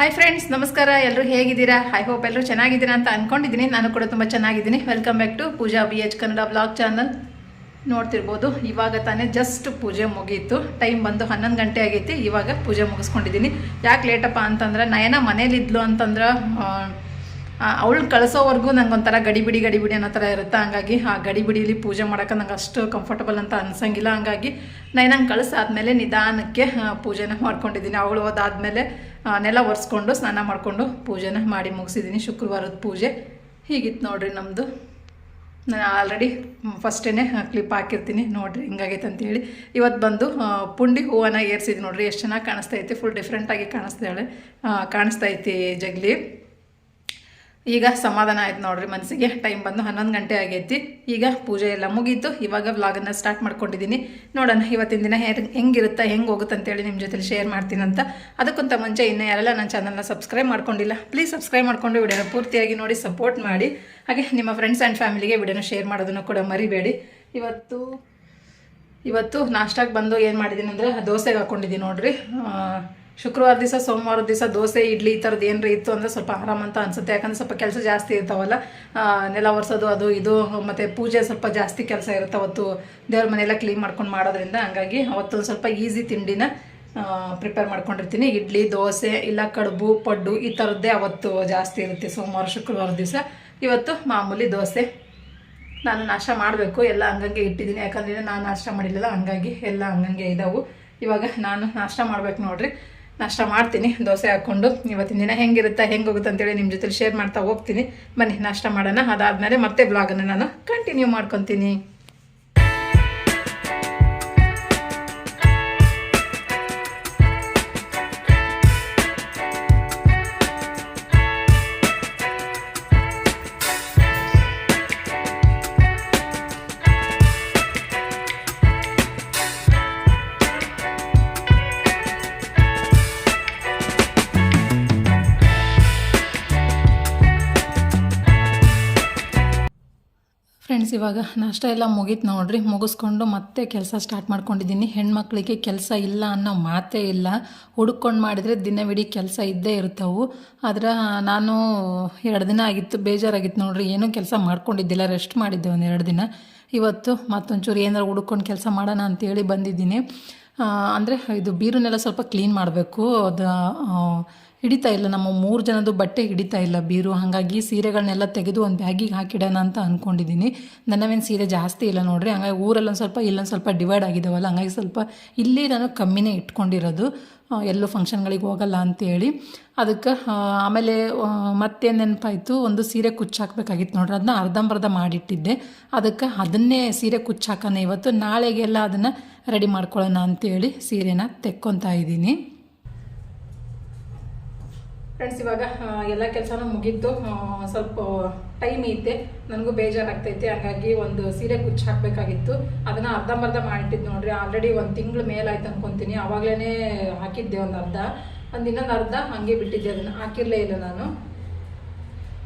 Hi friends ನಮಸ್ಕಾರ. ಎಲ್ಲರೂ ಹೇಗಿದ್ದೀರಾ? ಐ ಹೋಪ್ ಎಲ್ಲರೂ ಚೆನ್ನಾಗಿದ್ದೀರಾ ಅಂತ ಅನ್ಕೊಂಡಿದ್ದೀನಿ. ನಾನು ಕೂಡ ತುಂಬ ಚೆನ್ನಾಗಿದ್ದೀನಿ. Welcome back to Pooja B H Kannada blog channel ನೋಡ್ತಿರ್ಬೋದು, ಇವಾಗ ತಾನೇ ಜಸ್ಟ್ ಪೂಜೆ ಮುಗೀತು. ಟೈಮ್ ಬಂದು ಹನ್ನೊಂದು ಗಂಟೆ ಆಗೈತಿ. ಇವಾಗ ಪೂಜೆ ಮುಗಿಸ್ಕೊಂಡಿದ್ದೀನಿ. ಯಾಕೆ ಲೇಟಪ್ಪ ಅಂತಂದ್ರೆ, ನಯನ ಮನೇಲಿದ್ಲು ಅಂತಂದ್ರೆ ಅವಳು ಕಳಿಸೋವರೆಗೂ ನಂಗೆ ಒಂಥರ ಗಡಿಬಿಡಿ ಗಡಿಬಿಡಿ ಅನ್ನೋ ಥರ ಇರುತ್ತೆ. ಹಂಗಾಗಿ ಆ ಗಡಿಬಿಡಿಲಿ ಪೂಜೆ ಮಾಡೋಕೆ ನಂಗೆ ಅಷ್ಟು ಕಂಫರ್ಟಬಲ್ ಅಂತ ಅನ್ಸಂಗಿಲ್ಲ. ಹಂಗಾಗಿ ನೈನಂಗೆ ಕಳಿಸಾದ್ಮೇಲೆ ನಿಧಾನಕ್ಕೆ ಪೂಜೆನ ಮಾಡ್ಕೊಂಡಿದ್ದೀನಿ. ಅವಳು ಹೋದಾದ್ಮೇಲೆ ಆ, ನೆಲ ಒರೆಸ್ಕೊಂಡು ಸ್ನಾನ ಮಾಡಿಕೊಂಡು ಪೂಜೆನ ಮಾಡಿ ಮುಗಿಸಿದ್ದೀನಿ. ಶುಕ್ರವಾರದ ಪೂಜೆ. ಹೀಗಿತ್ತು ನೋಡ್ರಿ ನಮ್ಮದು ನಾನು ಆಲ್ರೆಡಿ ಫಸ್ಟೇ ಕ್ಲಿಪ್ ಹಾಕಿರ್ತೀನಿ. ನೋಡಿರಿ ಹಿಂಗಾಗೈತೆ ಅಂತೇಳಿ. ಇವತ್ತು ಬಂದು ಪುಂಡಿ ಹೂವನ್ನ ಏರ್ಸಿದ್ವಿ ನೋಡ್ರಿ. ಎಷ್ಟು ಚೆನ್ನಾಗಿ ಕಾಣಿಸ್ತೈತಿ ಫುಲ್ ಡಿಫ್ರೆಂಟಾಗಿ ಕಾಣಿಸ್ತಾ ಕಾಣಿಸ್ತೈತಿ ಜಗ್ಲಿ. ಈಗ ಸಮಾಧಾನ ಆಯ್ತು ನೋಡ್ರಿ ಮನಸ್ಸಿಗೆ ಟೈಮ್ ಬಂದು ಹನ್ನೊಂದು ಗಂಟೆ ಆಗೈತಿ. ಈಗ ಪೂಜೆ ಎಲ್ಲ ಮುಗೀತು. ಇವಾಗ ವ್ಲಾಗನ್ನು ಸ್ಟಾರ್ಟ್ ಮಾಡ್ಕೊಂಡಿದ್ದೀನಿ ನೋಡೋಣ ಇವತ್ತಿನ ದಿನ ಹೇರ್ ಹೆಂಗಿರುತ್ತೆ, ಹೆಂಗೆ ಹೋಗುತ್ತೆ ಅಂತೇಳಿ ನಿಮ್ಮ ಜೊತೆ ಶೇರ್ ಅಂತ ಅದಕ್ಕಿಂತ ಮುಂಚೆ ಇನ್ನೂ ಯಾರೆಲ್ಲ ನನ್ನ ಚಾನಲ್ನ ಸಬ್ಸ್ಕ್ರೈಬ್ ಮಾಡ್ಕೊಂಡಿಲ್ಲ ಪ್ಲೀಸ್ ಸಬ್ಸ್ಕ್ರೈಬ್ ಮಾಡ್ಕೊಂಡು ವಿಡಿಯೋನ ಪೂರ್ತಿಯಾಗಿ ನೋಡಿ ಸಪೋರ್ಟ್ ಮಾಡಿ. ಹಾಗೆ ನಿಮ್ಮ ಫ್ರೆಂಡ್ಸ್ ಆ್ಯಂಡ್ ಫ್ಯಾಮಿಲಿಗೆ ವಿಡಿಯೋನ ಶೇರ್ ಮಾಡೋದನ್ನು ಕೂಡ ಮರಿಬೇಡಿ. ಇವತ್ತು ಇವತ್ತು ನಾಷ್ಟಾಗೆ ಬಂದು ಏನು ಮಾಡಿದ್ದೀನಿ ಅಂದರೆ ದೋಸೆಗೆ ಹಾಕ್ಕೊಂಡಿದ್ದೀನಿ ನೋಡ್ರಿ. ಶುಕ್ರವಾರ ದಿವಸ, ಸೋಮವಾರ ದಿವಸ ದೋಸೆ, ಇಡ್ಲಿ ಈ ಥರದ್ದು ಏನರ ಇತ್ತು ಅಂದರೆ ಸ್ವಲ್ಪ ಆರಾಮ ಅಂತ ಅನಿಸುತ್ತೆ. ಯಾಕಂದ್ರೆ ಸ್ವಲ್ಪ ಕೆಲಸ ಜಾಸ್ತಿ ಇರ್ತಾವಲ್ಲ ನೆಲ ಒರೆಸೋದು ಅದು ಇದು, ಮತ್ತು ಪೂಜೆ ಸ್ವಲ್ಪ ಜಾಸ್ತಿ ಕೆಲಸ ಇರುತ್ತೆ ಅವತ್ತು. ದೇವ್ರ ಮನೆಯೆಲ್ಲ ಕ್ಲೀನ್ ಮಾಡ್ಕೊಂಡು ಮಾಡೋದ್ರಿಂದ ಹಂಗಾಗಿ ಅವತ್ತು ಸ್ವಲ್ಪ ಈಸಿ ತಿಂಡಿನ ಪ್ರಿಪೇರ್ ಮಾಡ್ಕೊಂಡಿರ್ತೀನಿ. ಇಡ್ಲಿ, ದೋಸೆ, ಇಲ್ಲ ಕಡುಬು, ಪಡ್ಡು ಈ ಥರದ್ದೇ ಅವತ್ತು ಜಾಸ್ತಿ ಇರುತ್ತೆ ಸೋಮವಾರ, ಶುಕ್ರವಾರ ದಿವಸ. ಇವತ್ತು ಮಾಮೂಲಿ ದೋಸೆ. ನಾನು ನಾಶ ಮಾಡಬೇಕು, ಎಲ್ಲ ಹಂಗಂಗೆ ಇಟ್ಟಿದ್ದೀನಿ. ಯಾಕಂದ್ರೆ ನಾನು ನಾಶ ಮಾಡಿಲ್ಲಲ್ಲ, ಹಂಗಾಗಿ ಎಲ್ಲ ಹಂಗಂಗೆ ಇದಾವು. ಇವಾಗ ನಾನು ನಾಷ್ಟ ಮಾಡ್ಬೇಕು ನೋಡ್ರಿ. ನಾಷ್ಟ ಮಾಡ್ತೀನಿ, ದೋಸೆ ಹಾಕ್ಕೊಂಡು. ಇವತ್ತಿನ ದಿನ ಹೆಂಗಿರುತ್ತೆ ಹೆಂಗೆ ಹೋಗುತ್ತೆ ಅಂತೇಳಿ ನಿಮ್ಮ ಜೊತೆ ಶೇರ್ ಮಾಡ್ತಾ ಹೋಗ್ತೀನಿ. ಬನ್ನಿ, ನಾಷ್ಟ ಮಾಡೋಣ. ಅದಾದಮೇಲೆ ಮತ್ತೆ ಬ್ಲಾಗನ್ನು ನಾನು ಕಂಟಿನ್ಯೂ ಮಾಡ್ಕೊತೀನಿ. ಫ್ರೆಂಡ್ಸ್ ಇವಾಗ ನಾಷ್ಟ ಎಲ್ಲ ಮುಗೀತು ನೋಡ್ರಿ. ಮುಗಿಸ್ಕೊಂಡು ಮತ್ತೆ ಕೆಲಸ ಸ್ಟಾರ್ಟ್ ಮಾಡ್ಕೊಂಡಿದ್ದೀನಿ. ಹೆಣ್ಮಕ್ಳಿಗೆ ಕೆಲಸ ಇಲ್ಲ ಅನ್ನೋ ಮಾತೇ ಇಲ್ಲ. ಹುಡುಕೊಂಡು ಮಾಡಿದರೆ ದಿನವಿಡೀ ಕೆಲಸ ಇದ್ದೇ ಇರ್ತಾವು. ಆದ್ರೆ ನಾನು ಎರಡು ದಿನ ಆಗಿತ್ತು, ಬೇಜಾರಾಗಿತ್ತು ನೋಡ್ರಿ. ಏನೂ ಕೆಲಸ ಮಾಡ್ಕೊಂಡಿದ್ದಿಲ್ಲ. ರೆಸ್ಟ್ ಮಾಡಿದ್ದೆ ಒಂದು ಎರಡು ದಿನ. ಇವತ್ತು ಮತ್ತೊಂಚೂರು ಏನಾರು ಹುಡುಕೊಂಡು ಕೆಲಸ ಮಾಡೋಣ ಅಂತೇಳಿ ಬಂದಿದ್ದೀನಿ. ಅಂದರೆ ಇದು ಬೀರನ್ನೆಲ್ಲ ಸ್ವಲ್ಪ ಕ್ಲೀನ್ ಮಾಡಬೇಕು. ಅದು ಹಿಡಿತಾ ಇಲ್ಲ. ನಮ್ಮ ಮೂರು ಜನದ್ದು ಬಟ್ಟೆ ಹಿಡಿತಾ ಇಲ್ಲ. ಬೀರು, ಹಾಗಾಗಿ ಸೀರೆಗಳನ್ನೆಲ್ಲ ತೆಗೆದು ಒಂದು ಬ್ಯಾಗಿಗೆ ಹಾಕಿಡೋಣ ಅಂತ ಅಂದ್ಕೊಂಡಿದ್ದೀನಿ ನನ್ನವೇನು ಸೀರೆ ಜಾಸ್ತಿ ಇಲ್ಲ ನೋಡ್ರಿ. ಹಂಗಾಗಿ ಊರಲ್ಲೊಂದು ಸ್ವಲ್ಪ, ಇಲ್ಲೊಂದು ಸ್ವಲ್ಪ ಡಿವೈಡ್ ಆಗಿದ್ದಾವಲ್ಲ ಹಂಗಾಗಿ ಸ್ವಲ್ಪ ಇಲ್ಲಿ ನಾನು ಕಮ್ಮಿನೇ ಇಟ್ಕೊಂಡಿರೋದು. ಎಲ್ಲೂ ಫಂಕ್ಷನ್ಗಳಿಗೆ ಹೋಗಲ್ಲ ಅಂತೇಳಿ. ಅದಕ್ಕೆ ಆಮೇಲೆ ಮತ್ತೆ ನೆನಪಾಯಿತು? ಒಂದು ಸೀರೆ ಕುಚ್ಚು ಹಾಕಬೇಕಾಗಿತ್ತು ನೋಡ್ರಿ. ಅದನ್ನ ಅರ್ಧಂಬರ್ಧ ಮಾಡಿಟ್ಟಿದ್ದೆ. ಅದಕ್ಕೆ ಅದನ್ನೇ ಸೀರೆ ಕುಚ್ಚು ಹಾಕೋಣ ಇವತ್ತು. ನಾಳೆಗೆಲ್ಲ ಅದನ್ನು ರೆಡಿ ಮಾಡ್ಕೊಳ್ಳೋಣ ಅಂತೇಳಿ ಸೀರೆನ ತೆಕ್ಕೊತಾ ಇದ್ದೀನಿ. ಫ್ರೆಂಡ್ಸ್ ಇವಾಗ ಎಲ್ಲ ಕೆಲಸನೂ ಮುಗೀತು. ಸ್ವಲ್ಪ ಟೈಮ್ ಐತೆ. ನನಗೂ ಬೇಜಾರಾಗ್ತೈತೆ. ಹಾಗಾಗಿ ಒಂದು ಸೀರೆ ಕುಚ್ಚು ಹಾಕಬೇಕಾಗಿತ್ತು. ಅದನ್ನು ಅರ್ಧಂಬರ್ಧ ಮಾಡಿಟ್ಟಿದ್ದು ನೋಡ್ರಿ. ಆಲ್ರೆಡಿ ಒಂದು ತಿಂಗಳು ಮೇಲಾಯ್ತು ಅನ್ಕೊಂತೀನಿ. ಆವಾಗಲೇ ಹಾಕಿದ್ದೆ ಒಂದು ಅರ್ಧ. ಒಂದು ಇನ್ನೊಂದು ಅರ್ಧ ಹಾಗೆ ಬಿಟ್ಟಿದ್ದೆ. ಅದನ್ನು ಹಾಕಿರಲೇ ಇಲ್ಲ ನಾನು.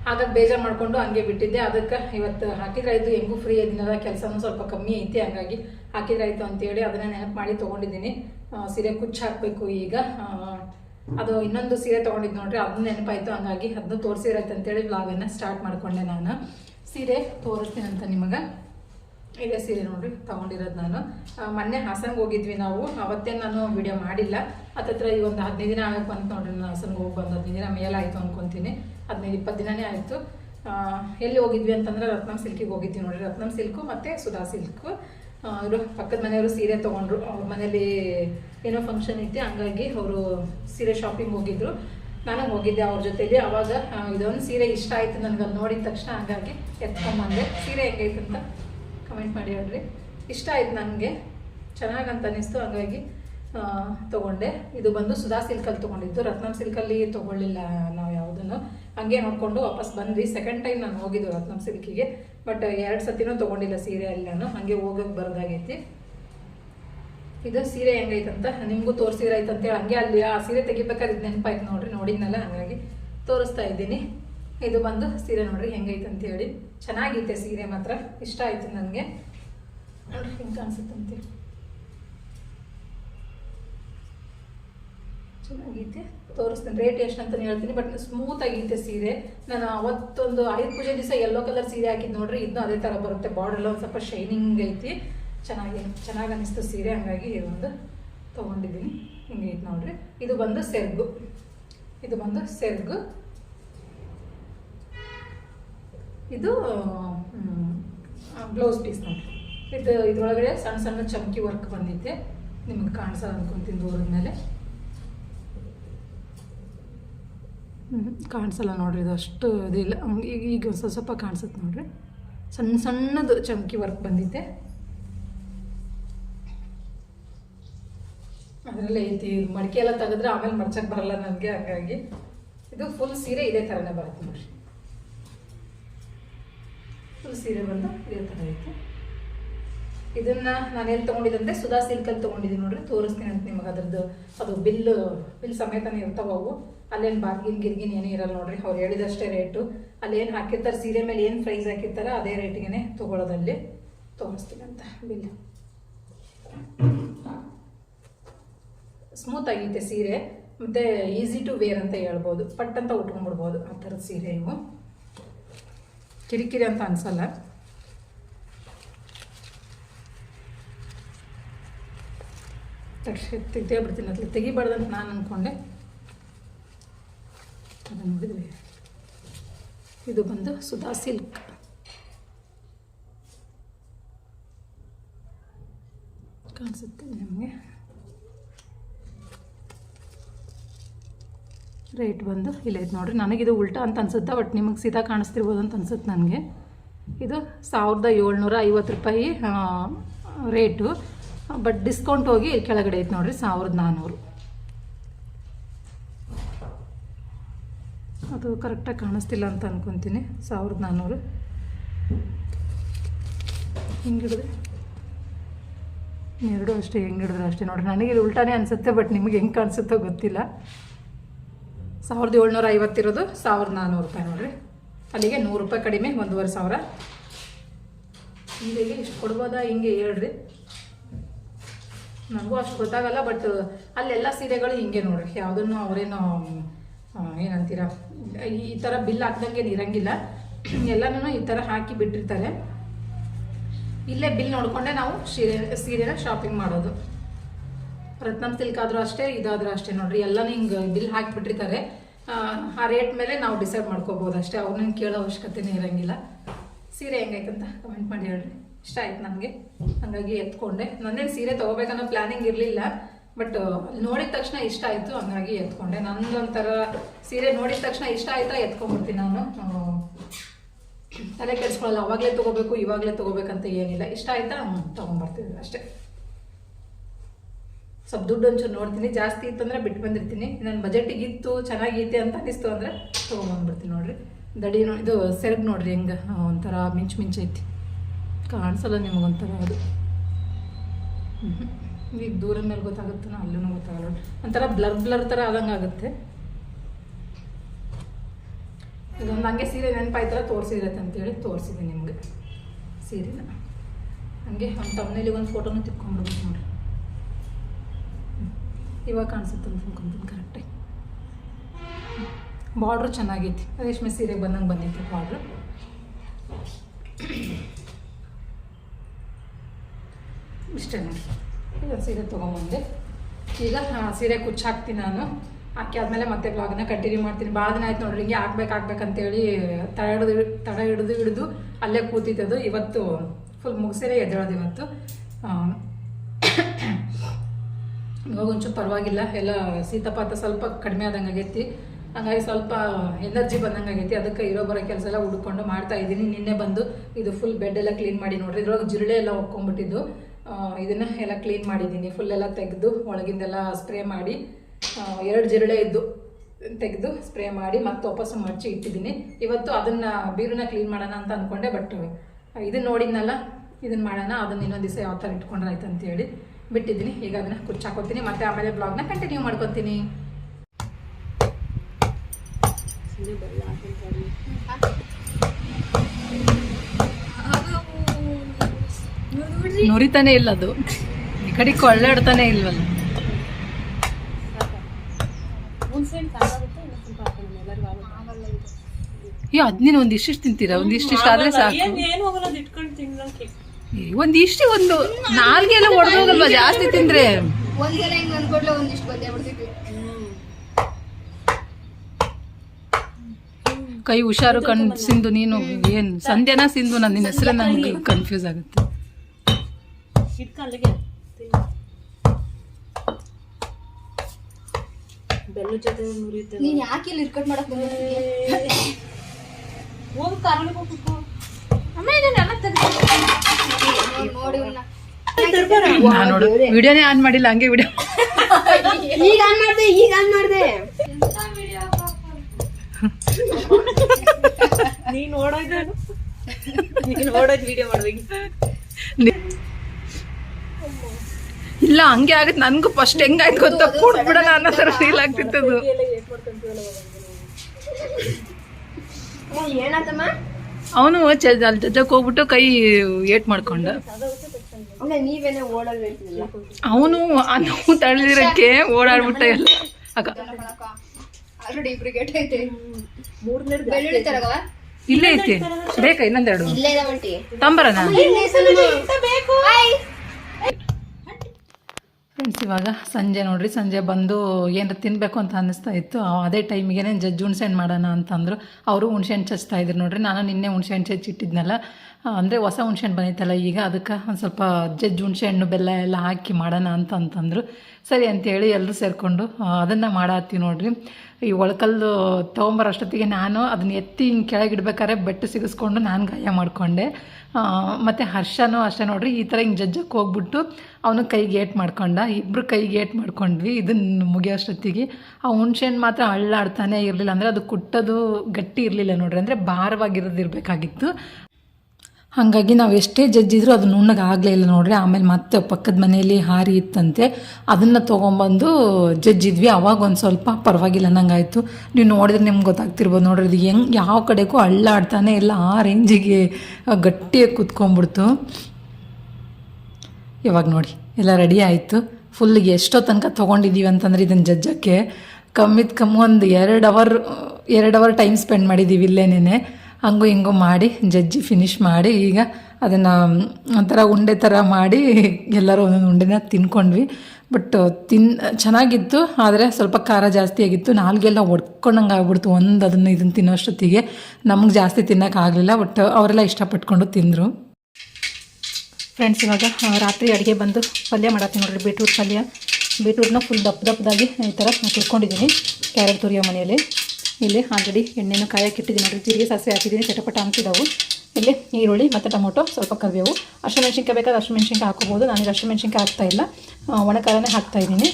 ಹಾಗಾಗಿ ಬೇಜಾರು ಮಾಡಿಕೊಂಡು ಹಂಗೆ ಬಿಟ್ಟಿದ್ದೆ. ಅದಕ್ಕೆ ಇವತ್ತು ಹಾಕಿದ್ರಾಯ್ತು ಹೆಂಗೂ ಫ್ರೀ ಇದನ್ನೆಲ್ಲ ಕೆಲಸನೂ ಸ್ವಲ್ಪ ಕಮ್ಮಿ ಐತಿ. ಹಾಗಾಗಿ ಹಾಕಿದ್ರಾಯ್ತು ಅಂತೇಳಿ ಅದನ್ನು ನೆನಪು ಮಾಡಿ ತೊಗೊಂಡಿದ್ದೀನಿ. ಸೀರೆ ಕುಚ್ಚು ಹಾಕಬೇಕು ಈಗ. ಅದು ಇನ್ನೊಂದು ಸೀರೆ ತೊಗೊಂಡಿದ್ದು ನೋಡ್ರಿ ಅದನ್ನ ನೆನಪಾಯ್ತು. ಹಂಗಾಗಿ ಅದನ್ನ ತೋರಿಸಿರೈತೆ ಅಂತೇಳಿ ಬ್ಲಾಗನ್ನು ಸ್ಟಾರ್ಟ್ ಮಾಡ್ಕೊಂಡೆ ನಾನು. ಸೀರೆ ತೋರಿಸ್ತೀನಿ ಅಂತ ನಿಮಗೆ. ಇದೇ ಸೀರೆ ನೋಡ್ರಿ, ತಗೊಂಡಿರೋದು ನಾನು. ಮೊನ್ನೆ ಹಾಸನ್ಗೆ ಹೋಗಿದ್ವಿ ನಾವು. ಅವತ್ತೇ ನಾನು ವಿಡಿಯೋ ಮಾಡಿಲ್ಲ. ಹತ್ತತ್ರ ಈಗ ಒಂದು ಹದಿನೈದು ದಿನ ಆಗಕ್ಕೆ ಬಂತು ನೋಡ್ರಿ, ನಾನು ಹಾಸನ್ಗೆ ಹೋಗಿ ಬಂದು ಹದಿನೈದು ದಿನ ಮೇಲಾಯಿತು ಅನ್ಕೊಂತೀನಿ. ಹದಿನೈದು, ಇಪ್ಪತ್ತು ದಿನನೇ ಆಯಿತು. ಎಲ್ಲಿ ಹೋಗಿದ್ವಿ ಅಂತಂದ್ರೆ ರತ್ನಂ ಸಿಲ್ಕಿಗೆ ಹೋಗಿದ್ವಿ ನೋಡ್ರಿ. ರತ್ನಂ ಸಿಲ್ಕು ಮತ್ತು ಸುಧಾ ಸಿಲ್ಕು. ಅವರು ಪಕ್ಕದ ಮನೆಯವರು ಸೀರೆ ತಗೊಂಡ್ರು. ಅವ್ರ ಮನೇಲಿ ಏನೋ ಫಂಕ್ಷನ್ ಐತಿ, ಹಂಗಾಗಿ ಅವರು ಸೀರೆ ಶಾಪಿಂಗ್ ಹೋಗಿದ್ರು. ನಾನು ಹೋಗಿದ್ದೆ ಅವ್ರ ಜೊತೆಲಿ. ಅವಾಗ ಇದೊಂದು ಸೀರೆ ಇಷ್ಟ ಆಯ್ತು ನನಗೆ ಅದು ನೋಡಿದ ತಕ್ಷಣ ಹಂಗಾಗಿ ಎತ್ಕೊಂಬಂದೆ ಸೀರೆ ಹೆಂಗೈತೆ ಅಂತ ಕಮೆಂಟ್ ಮಾಡಿ ಹೇಳ್ರಿ. ಇಷ್ಟ ಆಯ್ತು ನನಗೆ. ಚೆನ್ನಾಗಂತ ಅನಿಸ್ತು ಹಾಗಾಗಿ ಹಂಗಾಗಿ ತಗೊಂಡೆ. ಇದು ಬಂದು ಸುಧಾ ಸಿಲ್ಕಲ್ಲಿ ತೊಗೊಂಡಿದ್ದು. ರತ್ನಂ ಸಿಲ್ಕಲ್ಲಿ ತೊಗೊಳ್ಳಿಲ್ಲ ನಾವು ಯಾವುದನ್ನು. ಹಂಗೆ ನೋಡಿಕೊಂಡು ವಾಪಸ್ ಬಂದ್ವಿ. ಸೆಕೆಂಡ್ ಟೈಮ್ ನಾನು ಹೋಗಿದ್ದು ರತ್ನಂ ಸಿಲ್ಕಿಗೆ. ಬಟ್ ಎರಡು ಸತಿನೂ ತೊಗೊಂಡಿಲ್ಲ ಸೀರೆ ಅಲ್ಲಿ ನಾನು. ಹಾಗೆ ಹೋಗೋಕೆ ಬರೋದಾಗೈತಿ. ಇದು ಸೀರೆ ಹೆಂಗೈತಂತ ನಿಮಗೂ ಹೇಳಿ. ಹಂಗೆ ಅಲ್ಲಿ ಆ ಸೀರೆ ತೆಗಿಬೇಕಾದ್ರೆ ನೆನಪಾಯ್ತು ನೋಡ್ರಿ. ನೋಡಿದ್ನಲ್ಲ, ಹಾಗಾಗಿ ತೋರಿಸ್ತಾ ಇದ್ದೀನಿ. ಇದು ಬಂದು ಸೀರೆ ನೋಡ್ರಿ ಹೆಂಗೈತೆ ಅಂತೇಳಿ ಚೆನ್ನಾಗೈತೆ ಸೀರೆ ಮಾತ್ರ. ಇಷ್ಟ ಆಯ್ತು ನನಗೆ. ನೋಡ್ರಿ, ಹಿಂಗೆ ಕಾಣಿಸುತ್ತಂತೆ. ಚೆನ್ನಾಗೈತೆ. ತೋರಿಸ್ತೀನಿ. ರೇಟ್ ಎಷ್ಟು ಅಂತ ಹೇಳ್ತೀನಿ. ಬಟ್ ಸ್ಮೂತ್ ಆಗೈತೆ ಸೀರೆ. ನಾನು ಅವತ್ತೊಂದು ಐದು ಪೂಜೆ ದಿವಸ ಯೆಲ್ಲೋ ಕಲರ್ ಸೀರೆ ಹಾಕಿದ್ದು ನೋಡ್ರಿ ಇದನ್ನು ಅದೇ ಥರ ಬರುತ್ತೆ. ಬಾರ್ಡರ್ ಒಂದು ಸ್ವಲ್ಪ ಶೈನಿಂಗ್ ಐತಿ. ಚೆನ್ನಾಗಿ ಚೆನ್ನಾಗಿ ಅನಿಸ್ತು ಸೀರೆ. ಹಂಗಾಗಿ ಒಂದು ತೊಗೊಂಡಿದ್ದೀನಿ. ಹಿಂಗೆ ಐತೆ ನೋಡ್ರಿ. ಇದು ಬಂದು ಸೆರ್ಗು. ಇದು ಬಂದು ಸೆರ್ಗು. ಇದು ಬ್ಲೌಸ್ ಪೀಸ್ ನೋಡ್ರಿ. ಇದು, ಇದ್ರೊಳಗಡೆ ಸಣ್ಣ ಸಣ್ಣ ಚಮಕಿ ವರ್ಕ್ ಬಂದಿದೆ ನಿಮ್ಗೆ ಕಾಣಿಸಲ್ಲ ಅನ್ಕೊಂತೀನಿ ದೂರದ ಮೇಲೆ. ಕಾಣಿಸಲ್ಲ ನೋಡ್ರಿ, ಇದು ಅಷ್ಟು ಇದಿಲ್ಲ ಈಗ ಈಗ ಸ್ವಲ್ಪ ಸ್ವಲ್ಪ ಕಾಣಿಸುತ್ತೆ ನೋಡ್ರಿ. ಸಣ್ಣ ಸಣ್ಣದು ಚಮಕಿ ವರ್ಕ್ ಬಂದಿದೆ. ಅದರಲ್ಲೇ ಐತಿ ಮಡಿಕೆ ಎಲ್ಲ ತೆಗೆದ್ರೆ ಆಮೇಲೆ ಮಡ್ಚಕ್ಕೆ ಬರಲ್ಲ ನನಗೆ, ಹಾಗಾಗಿ. ಇದು ಫುಲ್ ಸೀರೆ ಇದೇ ಥರನೇ ಬರುತ್ತೆ ನೋಡ್ರಿ. ಫುಲ್ ಸೀರೆ ಬಂದು ಇದೇ ಥರ ಐತೆ. ಇದನ್ನ ನಾನು ಎಲ್ಲಿ ತೊಗೊಂಡಿದ್ದಂದ್ರೆ ಸುಧಾ ಸಿಲ್ಕಲ್ಲಿ ತಗೊಂಡಿದ್ದೀನಿ ನೋಡ್ರಿ, ತೋರಿಸ್ತೀನಿ ಅಂತ ನಿಮಗೆ ಅದ್ರದ್ದು. ಅದು ಬಿಲ್ ಬಿಲ್ ಸಮೇತನೇ ಇರ್ತಾವ ಅವು. ಅಲ್ಲೇನು ಬಾರ್ಗಿನ್ ಗಿರ್ಗಿನ್ ಏನೂ ಇರಲ್ಲ ನೋಡ್ರಿ, ಅವ್ರು ಹೇಳಿದಷ್ಟೇ ರೇಟು ಅಲ್ಲೇನು ಹಾಕಿರ್ತಾರೆ, ಸೀರೆ ಮೇಲೆ ಏನು ಪ್ರೈಸ್ ಹಾಕಿರ್ತಾರೆ ಅದೇ ರೇಟಿಗೆ ತೊಗೊಳೋದಲ್ಲಿ ತೋರಿಸ್ತೀನಿ ಅಂತ ಬಿಲ್. ಸ್ಮೂತ್ ಆಗೈತೆ ಸೀರೆ. ಮತ್ತೆ ಈಸಿ ಟು ವೇರ್ ಅಂತ ಹೇಳ್ಬೋದು. ಪಟ್ ಅಂತ ಉಟ್ಕೊಂಡ್ಬಿಡ್ಬೋದು ಆ ಥರದ ಸೀರೆ ಇವು. ಕಿರಿಕಿರಿ ಅಂತ ಅನ್ಸಲ್ಲ. ತಕ್ಷಣ ತೆಗ್ದೇ ಬಿಡ್ತೀನಿ. ಅದ್ರಲ್ಲಿ ತೆಗಿಬಾರ್ದಂತ ನಾನು ಅಂದ್ಕೊಂಡೆ ಅದನ್ನು ನೋಡಿದ್ವಿ ಇದು ಬಂದು ಸುಧಾ ಸಿಲ್ಕ್. ಕಾಣಿಸುತ್ತೆ ನಿಮಗೆ? ರೇಟ್ ಬಂದು ಇಲ್ಲೈತೆ ನೋಡ್ರಿ, ನನಗಿದು ಉಲ್ಟಾ ಅಂತ ಅನ್ಸುತ್ತೆ ಬಟ್ ನಿಮಗೆ ಸೀದಾ ಕಾಣಿಸ್ತಿರ್ಬೋದು ಅಂತ ಅನ್ಸುತ್ತೆ ನನಗೆ. ಇದು ಸಾವಿರದ ಏಳ್ನೂರ ಐವತ್ತು ರೂಪಾಯಿ ರೇಟು ಬಟ್ ಡಿಸ್ಕೌಂಟ್ ಹೋಗಿ ಕೆಳಗಡೆ ಐತೆ ನೋಡ್ರಿ, ಸಾವಿರದ ನಾನ್ನೂರು ಅದು ಕರೆಕ್ಟಾಗಿ ಕಾಣಿಸ್ತಿಲ್ಲ ಅಂತ ಅನ್ಕೊತೀನಿ, ಸಾವಿರದ ನಾನ್ನೂರು ಹಿಂಗಿಡಿದ್ರೆ ಎರಡು ಅಷ್ಟೇ ಹೆಂಗೆ ಹಿಡಿದ್ರೆ ಅಷ್ಟೇ. ನೋಡ್ರಿ, ನನಗೆ ಇದು ಉಲ್ಟಾನೇ ಅನಿಸುತ್ತೆ, ಬಟ್ ನಿಮಗೆ ಹೆಂಗೆ ಕಾಣಿಸುತ್ತೋ ಗೊತ್ತಿಲ್ಲ. ಸಾವಿರದ ಏಳ್ನೂರ ಐವತ್ತಿರೋದು ಸಾವಿರದ ನಾನ್ನೂರು ರೂಪಾಯಿ ನೋಡ್ರಿ. ಅಲ್ಲಿಗೆ ನೂರು ರೂಪಾಯಿ ಕಡಿಮೆ, ಒಂದೂವರೆ ಸಾವಿರ. ಹಿಂಗೆ ಇಷ್ಟು ಕೊಡ್ಬೋದಾ, ಹಿಂಗೆ ಹೇಳ್ರಿ. ನನಗೂ ಅಷ್ಟು ಗೊತ್ತಾಗಲ್ಲ ಬಟ್ ಅಲ್ಲೆಲ್ಲ ಸೀರೆಗಳು ಹಿಂಗೆ ನೋಡ್ರಿ. ಯಾವುದನ್ನು ಅವರೇನು ಏನಂತೀರ, ಈ ಥರ ಬಿಲ್ ಹಾಕ್ದಂಗೆ ಇರಂಗಿಲ್ಲ. ಎಲ್ಲನೂ ಈ ಥರ ಹಾಕಿ ಬಿಟ್ಟಿರ್ತಾರೆ. ಇಲ್ಲೇ ಬಿಲ್ ನೋಡಿಕೊಂಡೆ ನಾವು ಸೀರೆ, ಸೀರೆನ ಶಾಪಿಂಗ್ ಮಾಡೋದು. ರತ್ನಂ ಸಿಲ್ಕ್ ಆದರೂ ಅಷ್ಟೇ, ಇದಾದರೂ ಅಷ್ಟೇ ನೋಡ್ರಿ. ಎಲ್ಲನೂ ಹಿಂಗೆ ಬಿಲ್ ಹಾಕಿಬಿಟ್ಟಿರ್ತಾರೆ. ಆ ರೇಟ್ ಮೇಲೆ ನಾವು ಡಿಸೈಡ್ ಮಾಡ್ಕೋಬೋದು ಅಷ್ಟೇ. ಅವ್ರನ್ನ ಕೇಳೋ ಅವಶ್ಯಕತೆನೇ ಇರಂಗಿಲ್ಲ. ಸೀರೆ ಹೆಂಗೈತಂತ ಕಮೆಂಟ್ ಮಾಡಿ ಹೇಳ್ರಿ. ಇಷ್ಟ ಆಯ್ತು ನನಗೆ ಹಂಗಾಗಿ ಎತ್ಕೊಂಡೆ. ನನ್ನೇನು ಸೀರೆ ತೊಗೋಬೇಕನ್ನೋ ಪ್ಲಾನಿಂಗ್ ಇರಲಿಲ್ಲ ಬಟ್ ನೋಡಿದ ತಕ್ಷಣ ಇಷ್ಟ ಆಯಿತು, ಹಂಗಾಗಿ ಎತ್ಕೊಂಡೆ. ನಂದೊಂಥರ ಸೀರೆ ನೋಡಿದ ತಕ್ಷಣ ಇಷ್ಟ ಆಯ್ತಾ ಎತ್ಕೊಂಡ್ಬಿಡ್ತೀನಿ ನಾನು. ತಲೆ ಕೆಡಿಸ್ಕೊಳ್ಳಲ್ಲ ಅವಾಗಲೇ ತೊಗೋಬೇಕು, ಇವಾಗಲೇ ತೊಗೋಬೇಕಂತ ಏನಿಲ್ಲ. ಇಷ್ಟ ಆಯ್ತಾ? ಹ್ಞೂ ತೊಗೊಂಬರ್ತೀವಿ ಅಷ್ಟೇ. ಸ್ವಲ್ಪ ದುಡ್ಡು ಒಂಚೂರು ನೋಡ್ತೀನಿ. ಜಾಸ್ತಿ ಇತ್ತು ಅಂದರೆ ಬಿಟ್ಟು ಬಂದಿರ್ತೀನಿ. ನನ್ನ ಬಜೆಟಿಗೆ ಇತ್ತು, ಚೆನ್ನಾಗೈತೆ ಅಂತ ಅನಿಸ್ತು ಅಂದರೆ ತೊಗೊಂಬಂದ್ಬಿಡ್ತೀನಿ ನೋಡಿರಿ. ದಡಿ ಇದು ಸೆರಗ್ ನೋಡ್ರಿ ಹೆಂಗೆ? ಒಂಥರ ಮಿಂಚು ಮಿಂಚೈತಿ ಕಾಣಿಸಲ್ಲ ನಿಮಗೊಂಥರ ಅದು. ಈಗ ದೂರ ಮೇಲೆ ಗೊತ್ತಾಗುತ್ತೋ ಅಲ್ಲೂ ಗೊತ್ತಾಗಲ್ಲ ಒಂಥರ ಬ್ಲರ್ ಬ್ಲರ್ ಥರ ಆದಂಗೆ ಆಗುತ್ತೆ. ಇದೊಂದು ಹಂಗೆ ಸೀರೆ ನೆನಪಾಯ್ತಲ್ಲ, ತೋರಿಸಿರತ್ತೆ ಅಂತೇಳಿ ತೋರಿಸಿದೆ ನಿಮಗೆ. ಸೀರೆನ. ಹಂಗೆ ಒಂದು ತಮ್ಮನೇಲಿ ಒಂದು ಫೋಟೋನು ತಿಕ್ಕೊಂಡ್ಬಿಡ್ಬೇಕು ನೋಡ್ರಿ. ಇವಾಗ ಕಾಣಿಸುತ್ತೆ ಅನ್ಕೊಂತೀನಿ ಕರೆಕ್ಟಾಗಿ ಬಾರ್ಡ್ರು ಚೆನ್ನಾಗೈತಿ. ರೇಷ್ಮೆ ಸೀರೆ ಬಂದಂಗೆ ಬಂದಿತ್ತು ಬಾರ್ಡ್ರು ಇಷ್ಟೇ ನೋಡಿ ಈಗ ಸೀರೆ ತೊಗೊಂಬಂದೆ. ಈಗ ಸೀರೆ ಕುಚ್ಚು ಹಾಕ್ತೀನಿ ನಾನು. ಹಾಕಿ ಆದಮೇಲೆ ಮತ್ತೆ ಬ್ಲಾಗ್ನ ಕಂಟಿನ್ಯೂ ಮಾಡ್ತೀನಿ. ಭಾಳ ದಿನ ಆಯ್ತು ನೋಡ್ರಿ, ಹಿಂಗೆ ಹಾಕ್ಬೇಕು ಹಾಕ್ಬೇಕಂತೇಳಿ ತಡ ಹಿಡಿದು ತಡ ಹಿಡಿದು ಹಿಡಿದು ಅಲ್ಲೇ ಕೂತಿದ್ದದು. ಇವತ್ತು ಫುಲ್ ಮುಗಿಸಿರೇ ಎದ್ದೇಳೋದು ಇವತ್ತು. ಇವಾಗ ಒಂಚೂರು ಪರವಾಗಿಲ್ಲ. ಎಲ್ಲ ಸೀತಾಪಾತ ಸ್ವಲ್ಪ ಕಡಿಮೆ ಆದಂಗೆ ಆಗೈತಿ. ಹಂಗಾಗಿ ಸ್ವಲ್ಪ ಎನರ್ಜಿ ಬಂದಂಗೆ ಆಗೈತಿ. ಅದಕ್ಕೆ ಇರೋ ಬರೋ ಕೆಲಸ ಎಲ್ಲ ಹುಡ್ಕೊಂಡು ಮಾಡ್ತಾ ಇದ್ದೀನಿ. ನಿನ್ನೆ ಬಂದು ಇದು ಫುಲ್ ಬೆಡ್ ಎಲ್ಲ ಕ್ಲೀನ್ ಮಾಡಿ ನೋಡ್ರಿ. ಇದ್ರೊಳಗೆ ಜಿರಳೆ ಎಲ್ಲ ಒಕ್ಕೊಂಡ್ಬಿಟ್ಟಿದ್ದು ಇದನ್ನ ಎಲ್ಲ ಕ್ಲೀನ್ ಮಾಡಿದ್ದೀನಿ. ಫುಲ್ ಎಲ್ಲ ತೆಗೆದು ಒಳಗಿಂದೆಲ್ಲ ಸ್ಪ್ರೇ ಮಾಡಿ ಎರಡು ಜಿರಳೆ ಇದ್ದು ತೆಗೆದು ಸ್ಪ್ರೇ ಮಾಡಿ ಮತ್ತೆ ವಾಪಸ್ಸು ಮಡಚಿ ಇಟ್ಟಿದ್ದೀನಿ. ಇವತ್ತು ಅದನ್ನ ಬೀರನ್ನ ಕ್ಲೀನ್ ಮಾಡೋಣ ಅಂತ ಅಂದ್ಕೊಂಡೆ ಬಟ್ ಇದನ್ನ ನೋಡಿದ್ನಲ್ಲ ಇದನ್ನ ಮಾಡೋಣ, ಅದನ್ನ ಇನ್ನೊಂದು ದಿವಸ ಯಾವ ಥರ ಇಟ್ಕೊಂಡ್ರೆ ಆಯ್ತು ಅಂತೇಳಿ ಬಿಟ್ಟಿದ್ದೀನಿ. ಈಗ ಅದನ್ನ ಕುಚ್ಚಾಕೋತೀನಿ ಮತ್ತೆ ಆಮೇಲೆ ಬ್ಲಾಗ್ನ ಕಂಟಿನ್ಯೂ ಮಾಡ್ಕೊತೀನಿ. ನುರಿತಾನೆ ಇಲ್ಲ ಅದು. ಈ ಕಡೆ ಕೊಳ್ಳಾಡ್ತಾನೆ ಇಲ್ವಲ್ಲ. ಅಯ್ಯೋ ಇಷ್ಟು ಇಷ್ಟು ಅದ್ನೇನು ಒಂದು ಇಷ್ಟಿಷ್ಟು ತಿಂತೀರಾ? ಒಂದು ಇಷ್ಟಿಷ್ಟು ಆದ್ರೆ ಸಾಕು. ಏನ್ ಏನು ಹೋಗಲ್ಲ ಅದು ಇಟ್ಕೊಂಡು ತಿನ್ನೋಕೆ. ಏ, ಒಂದ್ ಇಷ್ಟು ಒಂದು ನಾಲ್ಗೆಲ್ಲ ಹೊಡೆದೋಗಲ್ವಾ ಜಾಸ್ತಿ ತಿಂದ್ರೆ? ಕೈ ಹುಷಾರು ಕಣ್ ಸಿಂಧು ನೀನು ಏನು ಸಂಧ್ಯಾನ ಸಿಂಧು ನನ್ನ ಹೆಸರ ಹೆಸರು ನಂಗೆ ಕನ್ಫ್ಯೂಸ್ ಆಗುತ್ತೆ. ಇಟ್ಕ ಅಲ್ಲಿಗೆ. ಬೆಲ್ಲದ ಜೊತೆ ನುರಿಯುತ್ತೆ. ನೀನ್ ಯಾಕೆ ಇಲ್ಲಿ ಇರ್ಕಟ್ ಮಾಡಕ್ ಬಂದಿದ್ದೆ ಹೋಗಿ ಕಾರಣಕ್ಕೆ ಹೋಗ್ಬೇಕು ನೋಡಿ ವಿಡಿಯೋನೇ ಆನ್ ಮಾಡಿಲ್ಲ ಹಂಗೆ ವಿಡಿಯೋ. ಈಗ ಆನ್ ಮಾಡ್ದೆ ಈಗ ಆನ್ ಮಾಡ್ದೆ. ನೀನ್ ನೋಡೋದು ನೀನ್ ಓಡೋದ್ ವಿಡಿಯೋ ಮಾಡ್ಬೇಕು ಇಲ್ಲ ಹಂಗೆ ಆಗುತ್ತೆ. ನನಗೂ ಫಸ್ಟ್ ಹೆಂಗಾಯ್ತು ಗೊತ್ತಾ? ಬಿಡೋಣ ಅನ್ನೋ ಥರ ಫೀಲ್ ಆಗ್ತಿತ್ತು ಅದು ಅವನು ಅಲ್ಲಿ ಜಜ್ಜಕ್ಕೆ ಹೋಗ್ಬಿಟ್ಟು ಕೈ ಏಟ್ ಮಾಡ್ಕೊಂಡ. ಅವನು ನೋವು ತಡೆದಿರಕ್ಕೆ ಓಡಾಡ್ಬಿಟ್ಟ ಎಲ್ಲ. ಆಗ ತರಗವ? ಇಲ್ಲೇ ಐತಿ. ಬೇಕಾ ಇನ್ನೊಂದೆರಡು? ತಂಬರ ನಾನು ತಂಬರನ? ಫ್ರೆಂಡ್ಸ್ ಇವಾಗ ಸಂಜೆ ನೋಡ್ರಿ, ಸಂಜೆ ಬಂದು ಏನಾರು ತಿನ್ನಬೇಕು ಅಂತ ಅನ್ನಿಸ್ತಾ ಇತ್ತು. ಅದೇ ಟೈಮಿಗೆ ಜಜ್ಜು ಹುಣ್ಸೆಹಣ್ಣು ಮಾಡೋಣ ಅಂತಂದ್ರು. ಅವರು ಹುಣ್ಸೆಹಣ್ಣು ಚಚ್ತಾ ಇದ್ರು ನೋಡ್ರಿ. ನಾನು ನಿನ್ನೆ ಹುಣ್ಸೆಹಣ್ಣು ಚಚ್ಚಿಟ್ಟಿದ್ನಲ್ಲ. ಅಂದರೆ ಹೊಸ ಹುಣ್ಸೆಹಣ್ಣು ಬಂದಿತ್ತಲ್ಲ ಈಗ ಅದಕ್ಕೆ ಒಂದು ಸ್ವಲ್ಪ ಜಜ್ಜು ಹುಣ್ಸೆಹಣ್ಣು ಬೆಲ್ಲ ಎಲ್ಲ ಹಾಕಿ ಮಾಡೋಣ ಅಂತ ಅಂತಂದರು. ಸರಿ ಅಂತೇಳಿ ಎಲ್ಲರೂ ಸೇರಿಕೊಂಡು ಅದನ್ನು ಮಾಡತ್ತೀವಿ ನೋಡ್ರಿ. ಈ ಒಳಕಲ್ಲು ತೊಗೊಂಬರೋ ಅಷ್ಟೊತ್ತಿಗೆ ನಾನು ಅದನ್ನ ಎತ್ತಿ ಹಿಂಗೆ ಕೆಳಗಿಡ್ಬೇಕಾದ್ರೆ ಬೆಟ್ಟು ಸಿಗಿಸ್ಕೊಂಡು ನಾನು ಗಾಯ ಮಾಡಿಕೊಂಡೆ. ಮತ್ತು ಹರ್ಷನೂ ಅಷ್ಟೇ ನೋಡ್ರಿ, ಈ ಥರ ಹಿಂಗೆ ಜಜ್ಜಕ್ಕೆ ಹೋಗ್ಬಿಟ್ಟು ಅವನು ಕೈಗೆ ಏಟ್ ಮಾಡ್ಕೊಂಡ. ಇಬ್ಬರು ಕೈಗೆ ಏಟ್ ಮಾಡ್ಕೊಂಡ್ವಿ ಇದನ್ನು ಮುಗಿಯೋ ಅಷ್ಟೊತ್ತಿಗೆ. ಆ ಹುಣ್ಸೆಹಣ್ಣು ಮಾತ್ರ ಹಳ್ಳಾಡ್ತಾನೆ ಇರಲಿಲ್ಲ, ಅಂದರೆ ಅದು ಕುಟ್ಟೋದು ಗಟ್ಟಿ ಇರಲಿಲ್ಲ ನೋಡ್ರಿ, ಅಂದರೆ ಭಾರವಾಗಿರೋದು ಇರಬೇಕಾಗಿತ್ತು ಹಾಗಾಗಿ ನಾವು ಎಷ್ಟೇ ಜಜ್ಜಿದ್ರು ಅದು ನುಣ್ಣಗೆ ಆಗಲೇ ಇಲ್ಲ ನೋಡ್ರಿ. ಆಮೇಲೆ ಮತ್ತೆ ಪಕ್ಕದ ಮನೆಯಲ್ಲಿ ಹಾರಿ ಇತ್ತಂತೆ. ಅದನ್ನು ತೊಗೊಂಬಂದು ಜಜ್ಜಿದ್ವಿ ಅವಾಗ ಒಂದು ಸ್ವಲ್ಪ ಪರವಾಗಿಲ್ಲ, ನಂಗಾಯಿತು. ನೀವು ನೋಡಿದ್ರೆ ನಿಮ್ಗೆ ಗೊತ್ತಾಗ್ತಿರ್ಬೋದು ನೋಡ್ರಿ. ಅದು ಹೆಂಗೆ, ಯಾವ ಕಡೆಗೂ ಅಳ್ಳಾಡ್ತಾನೆ ಇಲ್ಲ, ಆ ರೇಂಜಿಗೆ ಗಟ್ಟಿಯಾಗಿ ಕುತ್ಕೊಂಡ್ಬಿಡ್ತು. ಇವಾಗ ನೋಡಿ, ಎಲ್ಲ ರೆಡಿ ಆಯಿತು. ಫುಲ್ ಎಷ್ಟೋ ತನಕ ತೊಗೊಂಡಿದ್ದೀವಿ ಅಂತಂದ್ರೆ ಇದನ್ನು ಜಜ್ಜಕ್ಕೆ ಕಮ್ಮಿದ ಕಮ್ಮಿ ಒಂದು ಎರಡು ಅವರ್ ಎರಡು ಅವರ್ ಟೈಮ್ ಸ್ಪೆಂಡ್ ಮಾಡಿದ್ದೀವಿ ಇಲ್ಲೇನೇ ಹಂಗೂ ಹಿಂಗೂ ಮಾಡಿ, ಜಜ್ಜಿ ಫಿನಿಶ್ ಮಾಡಿ, ಈಗ ಅದನ್ನು ಒಂಥರ ಉಂಡೆ ಥರ ಮಾಡಿ ಎಲ್ಲರೂ ಒಂದೊಂದು ಉಂಡೆನ ತಿನ್ಕೊಂಡ್ವಿ. ಬಟ್ ತಿನ್, ಚೆನ್ನಾಗಿತ್ತು, ಆದರೆ ಸ್ವಲ್ಪ ಖಾರ ಜಾಸ್ತಿ ಆಗಿತ್ತು. ನಾಲ್ಗೆಲ್ಲ ಒಡ್ಕೊಂಡಂಗೆ ಆಗ್ಬಿಡ್ತು. ಒಂದು ಅದನ್ನು ಇದನ್ನು ತಿನ್ನೋಷ್ಟೊತ್ತಿಗೆ. ನಮಗೆ ಜಾಸ್ತಿ ತಿನ್ನೋಕ್ಕಾಗಲಿಲ್ಲ ಬಟ್ ಅವರೆಲ್ಲ ಇಷ್ಟಪಟ್ಕೊಂಡು ತಿಂದರು. ಫ್ರೆಂಡ್ಸ್ ಇವಾಗ ರಾತ್ರಿ ಅಡುಗೆ ಬಂದು ಪಲ್ಯ ಮಾಡತ್ತೀನಿ ನೋಡ್ರಿ. ಬೀಟ್ರೂಟ್ ಪಲ್ಯ. ಬೀಟ್ರೂಟ್ನ ಫುಲ್ ದಪ್ಪ ದಪ್ಪದಾಗಿ ಈ ಥರ ತುರ್ಕೊಂಡಿದ್ದೀನಿ ಕ್ಯಾರೆಟ್ ತುರಿಯೋ ಮನೆಯಲ್ಲಿ. ಇಲ್ಲಿ ಆಲ್ರೆಡಿ ಎಣ್ಣೆನೂ ಕಾಯಕ್ಕೆ ಇಟ್ಟಿದ್ದೀನಿ ನೋಡಿರಿ ಜೀರಿಗೆ ಸಾಸಿವೆ ಹಾಕಿದ್ದೀನಿ ಚಟಪಟ ಅಂತಿದ್ದಾವು ಇಲ್ಲಿ ಈರುಳ್ಳಿ ಮತ್ತು ಟೊಮೊಟೊ ಸ್ವಲ್ಪ ಕರಿಬೇವು. ಹಸಿಮೆಣಸಿನ್ಕಾಯಿ ಬೇಕಾದ್ರೆ ಹಸಿಮೆಣಸಿನ್ಕಾಯಿ ಹಾಕೋಬೋದು. ನನಗೆ ಹಸಿಮೆಣಸಿನ್ಕಾಯಿ ಹಾಕ್ತಾ ಇಲ್ಲ. ಆ, ಒಣ ಖಾರನೇ ಹಾಕ್ತಾ ಇದ್ದೀನಿ.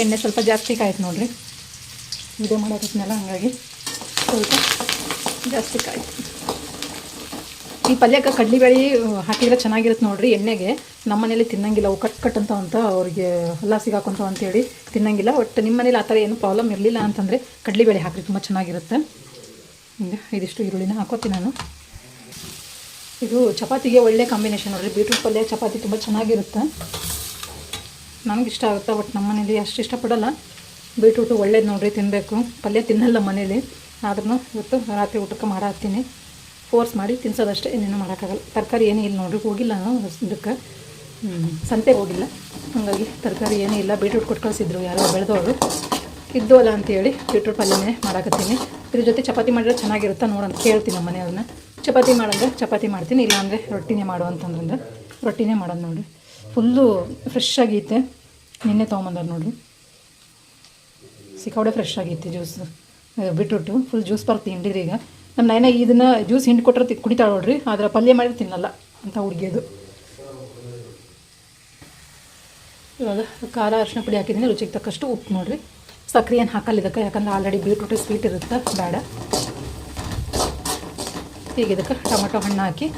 ಎಣ್ಣೆ ಸ್ವಲ್ಪ ಜಾಸ್ತಿ ಕಾಯ್ತು ನೋಡಿರಿ. ವಿಡಿಯೋ ಮಾಡೋದನ್ನೆಲ್ಲ ಹಾಗಾಗಿ ಸ್ವಲ್ಪ ಜಾಸ್ತಿ ಕಾಯ್ತು. ಈ ಪಲ್ಯಕ್ಕೆ ಕಡ್ಲಿಬೇಳೆ ಹಾಕಿದ್ರೆ ಚೆನ್ನಾಗಿರುತ್ತೆ ನೋಡ್ರಿ ಎಣ್ಣೆಗೆ. ನಮ್ಮ ಮನೇಲಿ ತಿನ್ನಂಗಿಲ್ಲ, ಅವು ಕಟ್ ಕಟ್ ಅಂತ ಅಂತ ಅವ್ರಿಗೆ ಹೊಲ ಸಿಗಾಕೊಂತ ಅಂತೇಳಿ ತಿನ್ನಂಗಿಲ್ಲ. ಒಟ್ಟು ನಿಮ್ಮ ಮನೇಲಿ ಆ ಥರ ಏನು ಪ್ರಾಬ್ಲಮ್ ಇರಲಿಲ್ಲ ಅಂತಂದರೆ ಕಡ್ಲಿಬೇಳೆ ಹಾಕಿರಿ, ತುಂಬ ಚೆನ್ನಾಗಿರುತ್ತೆ. ಇದಿಷ್ಟು ಈರುಳ್ಳಿನ ಹಾಕೋತೀನಿ ನಾನು. ಇದು ಚಪಾತಿಗೆ ಒಳ್ಳೆ ಕಾಂಬಿನೇಷನ್ ನೋಡ್ರಿ. ಬೀಟ್ರೂಟ್ ಪಲ್ಯ, ಚಪಾತಿ ತುಂಬ ಚೆನ್ನಾಗಿರುತ್ತೆ. ನನಗೆ ಇಷ್ಟ ಆಗುತ್ತೆ? ಬಟ್ ನಮ್ಮ ಮನೇಲಿ ಅಷ್ಟು ಇಷ್ಟಪಡಲ್ಲ. ಬೀಟ್ರೂಟು ಒಳ್ಳೇದು ನೋಡ್ರಿ ತಿನ್ನಬೇಕು ಪಲ್ಯ ತಿನ್ನಲ್ಲ ಮನೇಲಿ. ಆದ್ರೂ ಇವತ್ತು ರಾತ್ರಿ ಊಟಕ್ಕೆ ಮಾಡಾಕ್ತೀನಿ ಫೋರ್ಸ್ ಮಾಡಿ ತಿನ್ಸೋದಷ್ಟೇ, ಇನ್ನೇನು ಮಾಡೋಕ್ಕಾಗಲ್ಲ. ತರಕಾರಿ ಏನೂ ಇಲ್ಲ ನೋಡ್ರಿ, ಹೋಗಿಲ್ಲ ನಾನು ಇದಕ್ಕೆ. ಸಂತೆಗೆ ಹೋಗಿಲ್ಲ. ಹಾಗಾಗಿ ತರಕಾರಿ ಏನೂ ಇಲ್ಲ ಬೀಟ್ರೂಟ್ ಕೊಟ್ಟು ಕಳಿಸಿದ್ರು ಯಾರೋ ಬೆಳೆದವರು. ಇದ್ದು ಅಲ್ಲ ಅಂತೇಳಿ ಬೀಟ್ರೂಟ್ ಪಲ್ಯನೇ ಮಾಡಾಕತ್ತೀನಿ. ಇದ್ರ ಜೊತೆ ಚಪಾತಿ ಮಾಡಿದ್ರೆ ಚೆನ್ನಾಗಿರುತ್ತೆ ನೋಡೋಣ, ಕೇಳ್ತೀನಿ ನಮ್ಮ ಮನೆಯವ್ರನ್ನ ಚಪಾತಿ ಮಾಡೋಂದ್ರೆ ಚಪಾತಿ ಮಾಡ್ತೀನಿ, ಇಲ್ಲಾಂದರೆ ರೊಟ್ಟಿನೇ ಮಾಡು ಅಂತಂದ್ರೆ ರೊಟ್ಟಿನೇ ಮಾಡೋದು ನೋಡಿರಿ. ಫುಲ್ಲು ಫ್ರೆಶ್ ಆಗೈತೆ ನಿನ್ನೆ ತೊಗೊಂಬಂದಾರ ನೋಡಿರಿ. ಸಿಕ್ಕಾವಡೆ ಫ್ರೆಶ್ ಆಗೈತೆ ಜ್ಯೂಸ್ ಬಿಟ್ಬಿಟ್ಟು ಫುಲ್ ಜ್ಯೂಸ್ ಬರ್ತೀನಿ ಹಿಂಡಿದ್ರಿ ಈಗ ನಮ್ಮ ನೈನ ಇದನ್ನು ಜ್ಯೂಸ್ ಹಿಂಡಿ ಕೊಟ್ಟರೆ ತಿ ಕುಡಿತಾಳೆ ನೋಡ್ರಿ, ಆದ್ರೆ ಪಲ್ಯ ಮಾಡಿ ತಿನ್ನಲ್ಲ ಅಂತ ಹುಡುಗಿಯದು. ಇವಾಗ ಖಾರ ಅರಿಶಿನ ಪುಡಿ ಹಾಕಿದ್ದೀನಿ, ರುಚಿಗೆ ತಕ್ಕಷ್ಟು ಉಪ್ಪು ನೋಡ್ರಿ. ಸಕ್ಕರೆ ಏನು ಹಾಕಲ್ಲ ಇದಕ್ಕೆ ಯಾಕಂದ್ರೆ ಆಲ್ರೆಡಿ ಬೀಟ್ರೂಟ್ ಸ್ವೀಟ್ ಇರುತ್ತೆ, ಬೇಡ. ಈಗ ಇದಕ್ಕೆ ಟೊಮೆಟೊ ಹಣ್ಣು ಹಾಕಿ,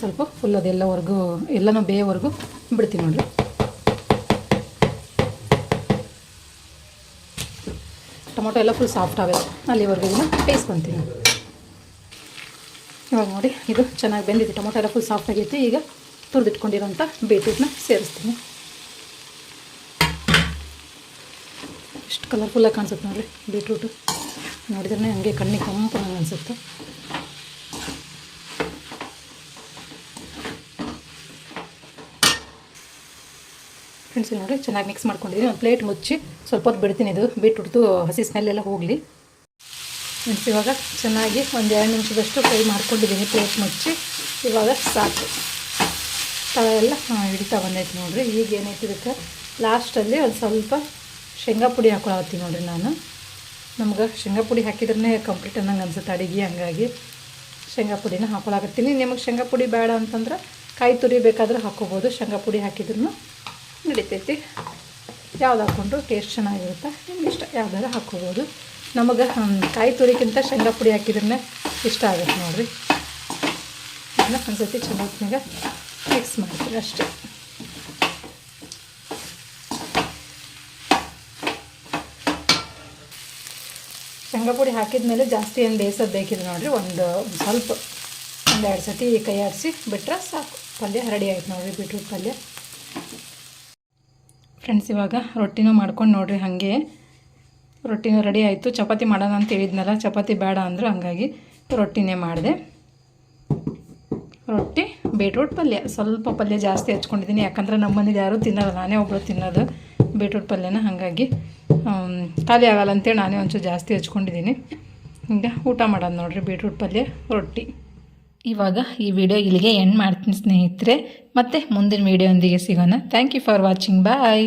ಸ್ವಲ್ಪ ಫುಲ್ ಅದೆಲ್ಲವರೆಗೂ, ಎಲ್ಲನೂ ಬೇಯವರೆಗೂ ಬಿಡ್ತೀನಿ ನೋಡ್ರಿ. ಟೊಮೊಟೊ ಎಲ್ಲ ಫುಲ್ ಸಾಫ್ಟ್ ಆಗಬೇಕು ಅಲ್ಲಿವರೆಗೂ ಇದನ್ನು ಬೇಯಿಸ್ಕೊತೀನಿ. ನೋಡಿ, ಇದು ಚೆನ್ನಾಗಿ ಬೆಂದಿದೆ. ಟೊಮೊಟೊ ಎಲ್ಲ ಫುಲ್ ಸಾಫ್ಟ್ ಆಗೈತಿ ಈಗ ತುರಿದಿಟ್ಕೊಂಡಿರೋಂಥ ಬೀಟ್ರೂಟ್ನ ಸೇರಿಸ್ತೀನಿ. ಕಲರ್ಫುಲ್ಲಾಗಿ ಕಾಣಿಸುತ್ತೆ ನೋಡಿರಿ ಬೀಟ್ರೂಟು ನೋಡಿದ್ರೆ ಹಂಗೆ ಕಣ್ಣಿಗೆ ಕಂಪು ಅನಿಸುತ್ತೆ. ಫ್ರೆಂಡ್ಸ್ ನೋಡಿ ಚೆನ್ನಾಗಿ ಮಿಕ್ಸ್ ಮಾಡ್ಕೊಂಡಿದ್ದೀನಿ. ಒಂದು ಪ್ಲೇಟ್ ಮುಚ್ಚಿ ಸ್ವಲ್ಪ ಹೊತ್ತು ಬಿಡ್ತೀನಿ ಇದು. ಬೀಟ್ರೂಟ್ದು ಹಸಿ ಸ್ಮೆಲ್ ಎಲ್ಲ ಹೋಗಲಿ. ಫ್ರೆಂಡ್ಸ್ ಇವಾಗ ಚೆನ್ನಾಗಿ ಒಂದು ಎರಡು ನಿಮಿಷದಷ್ಟು ಫ್ರೈ ಮಾಡ್ಕೊಂಡಿದ್ದೀನಿ ಪ್ಲೇಟ್ ಮುಚ್ಚಿ. ಇವಾಗ ಸಾಕು. ತವ ಎಲ್ಲ ಹಿಡಿತಾ ಬಂದೈತೆ ನೋಡಿರಿ. ಈಗ ಏನೈತೆ ಇದಕ್ಕೆ? ಲಾಸ್ಟಲ್ಲಿ ಒಂದು ಸ್ವಲ್ಪ ಶೇಂಗಾ ಪುಡಿ ಹಾಕೊಳತ್ತೀನಿ ನೋಡಿರಿ ನಾನು. ನಮ್ಗೆ ಶೇಂಗಾ ಪುಡಿ ಹಾಕಿದ್ರೇ ಕಂಪ್ಲೀಟ್ ಅನ್ನಂಗೆ ಅನ್ಸುತ್ತೆ ಅಡುಗೆ, ಹಂಗಾಗಿ ಶೇಂಗಾ ಪುಡಿನ ಹಾಕೊಳಕತ್ತೀನಿ. ನಿಮಗೆ ಶೇಂಗಾ ಪುಡಿ ಬೇಡ ಅಂತಂದ್ರೆ ಕಾಯಿ ತುರಿ ಬೇಕಾದ್ರೆ ಹಾಕ್ಕೋಬೋದು ಶೇಂಗಾ ಪುಡಿ ಹಾಕಿದ್ರು ನಡಿತೈತಿ. ಯಾವ್ದು ಹಾಕ್ಕೊಂಡ್ರು ಟೇಸ್ಟ್ ಚೆನ್ನಾಗಿರುತ್ತೆ. ನಿಮ್ಗೆ ಇಷ್ಟ ಯಾವ್ದಾರು ಹಾಕ್ಕೋಬೋದು ನಮಗೆ ಕಾಯಿ ತುರಿಗಿಂತ ಶೇಂಗಾ ಪುಡಿ ಹಾಕಿದ್ರೆ ಇಷ್ಟ ಆಗುತ್ತೆ ನೋಡಿರಿ. ಅದನ್ನ ಒಂದ್ಸತಿ ಚೆನ್ನಾಗಿ ಮಿಕ್ಸ್ ಮಾಡ್ತೀವಿ ಅಷ್ಟೇ. ಶೇಂಗಾ ಪುಡಿ ಹಾಕಿದ ಮೇಲೆ ಜಾಸ್ತಿ ಏನು ಬೇಯಿಸೋದು ಬೇಕಿಲ್ಲ ನೋಡಿರಿ, ಒಂದು ಸ್ವಲ್ಪ ಒಂದೆರಡು ಸತಿ ಕೈ ಆಡಿಸಿ ಬಿಟ್ಟರೆ ಸಾಕು. ಪಲ್ಯ ರೆಡಿ ಆಯ್ತು ನೋಡಿರಿ ಬೀಟ್ರೂಟ್ ಪಲ್ಯ. ಫ್ರೆಂಡ್ಸ್ ಇವಾಗ ರೊಟ್ಟಿನೂ ಮಾಡ್ಕೊಂಡು ನೋಡಿರಿ ಹಾಗೆ. ರೊಟ್ಟಿನೂ ರೆಡಿ ಆಯಿತು. ಚಪಾತಿ ಮಾಡೋಣ ಅಂತ ಹೇಳಿದ್ನಲ್ಲ, ಚಪಾತಿ ಬೇಡ ಅಂದರು ಹಂಗಾಗಿ ರೊಟ್ಟಿನೇ ಮಾಡಿದೆ. ರೊಟ್ಟಿ ಬೀಟ್ರೂಟ್ ಪಲ್ಯ. ಸ್ವಲ್ಪ ಪಲ್ಯ ಜಾಸ್ತಿ ಹಚ್ಕೊಂಡಿದ್ದೀನಿ. ಯಾಕಂದ್ರೆ ನಮ್ಮ ಮನೇಲಿ ಯಾರೂ ತಿನ್ನಲ್ಲ. ನಾನೇ ಒಬ್ಬಳು ತಿನ್ನೋದು ಬೀಟ್ರೂಟ್ ಪಲ್ಯನ. ಹಾಗಾಗಿ ಖಾಲಿ ಆಗಲ್ಲ ಅಂತೇಳಿ ನಾನೇ ಒಂಚೂರು ಜಾಸ್ತಿ ಹಚ್ಕೊಂಡಿದ್ದೀನಿ. ಈಗ ಊಟ ಮಾಡೋದು ನೋಡಿರಿ. ಬೀಟ್ರೂಟ್ ಪಲ್ಯ, ರೊಟ್ಟಿ. ಇವಾಗ ಈ ವಿಡಿಯೋ ಇಲ್ಲಿಗೆ ಎಂಡ್ ಮಾಡ್ತೀನಿ ಸ್ನೇಹಿತರೆ. ಮತ್ತು ಮುಂದಿನ ವಿಡಿಯೋಂದಿಗೆ ಸಿಗೋಣ. Thank you for watching bye